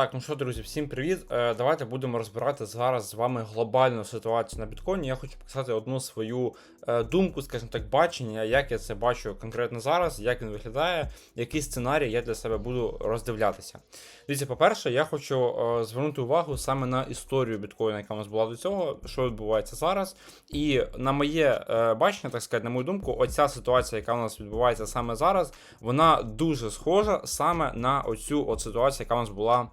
Так, ну що, друзі, всім привіт. Е, давайте будемо розбирати зараз з вами глобальну ситуацію на біткоїні. Я хочу показати одну свою е, думку, скажімо так, бачення, як я це бачу конкретно зараз, як він виглядає, який сценарій я для себе буду роздивлятися. Дивіться, по-перше, я хочу е, звернути увагу саме на історію біткоїна, яка у нас була до цього, що відбувається зараз. І на моє бачення, так сказати, на мою думку, оця ситуація, яка у нас відбувається саме зараз, вона дуже схожа саме на оцю от ситуацію, яка у нас була.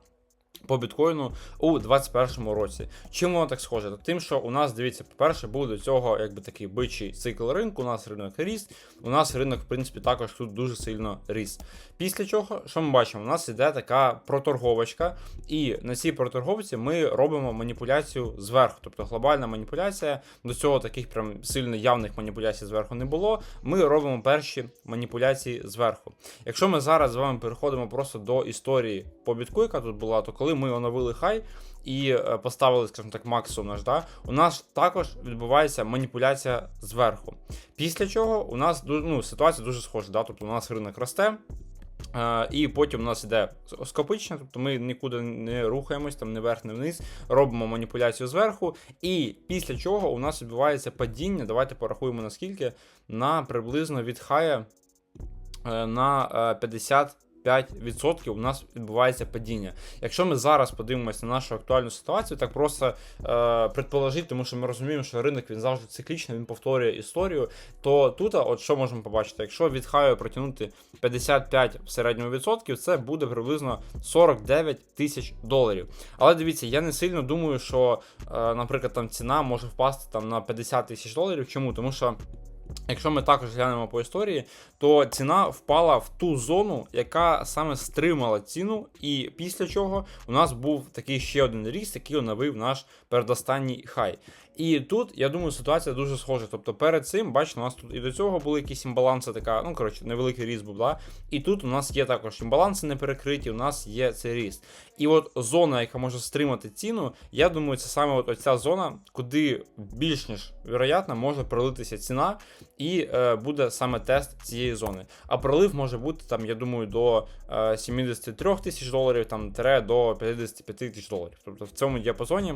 По біткоїну у 2021 році. Чим воно так схоже? Тим, що у нас, дивіться, по-перше, був до цього якби такий бичий цикл ринку, у нас ринок ріс, у нас ринок, в принципі, також тут дуже сильно ріс. Після чого, що ми бачимо? У нас іде така проторговочка, і на цій проторговці ми робимо маніпуляцію зверху, тобто глобальна маніпуляція. До цього таких прям сильно явних маніпуляцій зверху не було. Ми робимо перші маніпуляції зверху. Якщо ми зараз з вами переходимо просто до історії по бітку, яка тут була, то коли ми оновили хай і е, поставили, скажімо так, максимум наш, да, у нас також відбувається маніпуляція зверху. Після чого у нас ну, ситуація дуже схожа. Да? Тобто у нас ринок росте. Uh, і потім у нас іде скопичення, тобто ми нікуди не рухаємось, там не вверх, не вниз, робимо маніпуляцію зверху. І після чого у нас відбувається падіння. Давайте порахуємо наскільки, на приблизно від хая uh, на 50 5% у нас відбувається падіння. Якщо ми зараз подивимося на нашу актуальну ситуацію, так просто е, предположити, тому що ми розуміємо, що ринок він завжди циклічний, він повторює історію. То тут, от що можемо побачити, якщо від хаю протягнути 55 в середньому відсотків, це буде приблизно 49 тисяч доларів. Але дивіться, я не сильно думаю, що, е, наприклад, там ціна може впасти там на 50 тисяч доларів. Чому? Тому що. Якщо ми також глянемо по історії, то ціна впала в ту зону, яка саме стримала ціну, і після чого у нас був такий ще один ріст, який оновив наш передостанній хай. І тут, я думаю, ситуація дуже схожа. Тобто перед цим, бачите, у нас тут і до цього були якісь імбаланси, така, ну коротше, невеликий ріст був, да? І тут у нас є також імбаланси не перекриті, у нас є цей ріст. І от зона, яка може стримати ціну, я думаю, це саме от оця зона, куди більш ніж вероятно може пролитися ціна, і е, буде саме тест цієї зони. А пролив може бути там, я думаю, до е, 73 тисяч доларів, там тере до 55 тисяч доларів. Тобто в цьому діапазоні.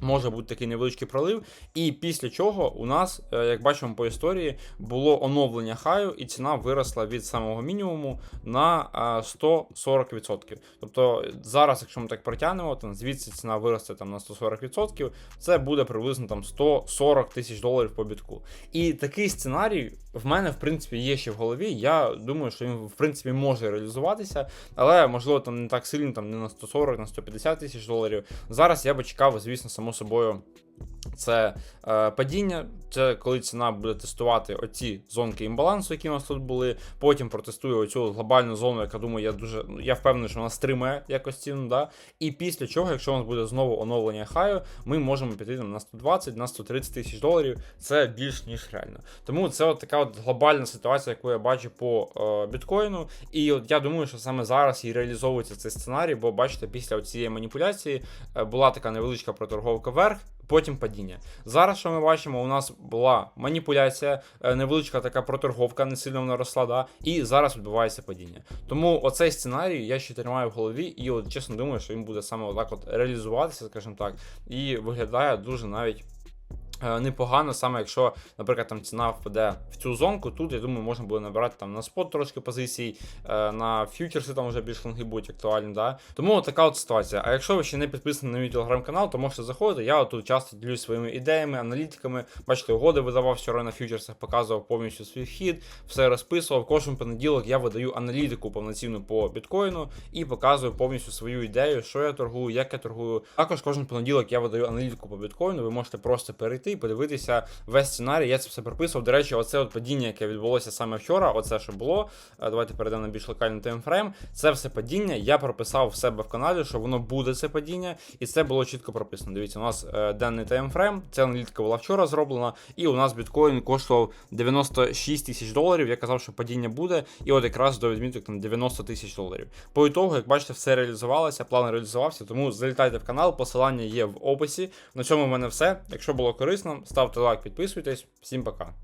Може бути такий невеличкий пролив, і після чого у нас, е, як бачимо по історії, було оновлення хаю, і ціна виросла від самого мінімуму на 140%. Тобто зараз, якщо ми так протягнемо, то звідси ціна виросте там на 140%, це буде приблизно там 140 тисяч доларів по бітку. І такий сценарій в мене, в принципі, є ще в голові. Я думаю, що він в принципі може реалізуватися, але можливо там не так сильно, там не на 140, на 150 тисяч доларів. Зараз я би чекав, звісно, само собою. Це е, падіння, це коли ціна буде тестувати оці зонки імбалансу, які у нас тут були. Потім протестує оцю глобальну зону, яка думаю, я дуже ну, я впевнений, що вона стримає якось ціну. Да? І після чого, якщо у нас буде знову оновлення хаю, ми можемо піти на 120, на 130 тисяч доларів. Це більш ніж реально. Тому це от така от глобальна ситуація, яку я бачу по е, біткоїну. І от я думаю, що саме зараз і реалізовується цей сценарій, бо бачите, після цієї маніпуляції е, була така невеличка проторговка вверх потім падіння. Зараз, що ми бачимо, у нас була маніпуляція, е, невеличка така проторговка, не сильно вона росла, да, і зараз відбувається падіння. Тому оцей сценарій я ще тримаю в голові, і от чесно думаю, що він буде саме отак от реалізуватися, скажімо так, і виглядає дуже навіть. Е, непогано, саме якщо, наприклад, там ціна впаде в цю зонку, тут, я думаю, можна буде набирати там на спот трошки позицій, е, на фьючерси там вже більш лонги будуть актуальні. да. Тому така от ситуація. А якщо ви ще не підписані на мій телеграм-канал, то можете заходити. Я тут часто ділюсь своїми ідеями, аналітиками. Бачите, угоди видавав вчора на фьючерсах, показував повністю свій вхід, все розписував. Кожен понеділок я видаю аналітику повноцінну по біткоїну і показую повністю свою ідею, що я торгую, як я торгую. Також кожен понеділок я видаю аналітику по біткоїну. Ви можете просто перейти зайти і подивитися весь сценарій. Я це все прописував. До речі, оце от падіння, яке відбулося саме вчора. Оце що було. Е, давайте перейдемо на більш локальний таймфрейм. Це все падіння. Я прописав в себе в каналі, що воно буде це падіння, і це було чітко прописано. Дивіться, у нас е, денний таймфрейм. Ця аналітика була вчора зроблена, і у нас біткоін коштував 96 тисяч доларів. Я казав, що падіння буде, і от якраз до відміток там 90 тисяч доларів. По ітогу, як бачите, все реалізувалося, план реалізувався. Тому залітайте в канал, посилання є в описі. На цьому в мене все. Якщо було корисно корисно, ставте лайк, підписуйтесь. Всім пока.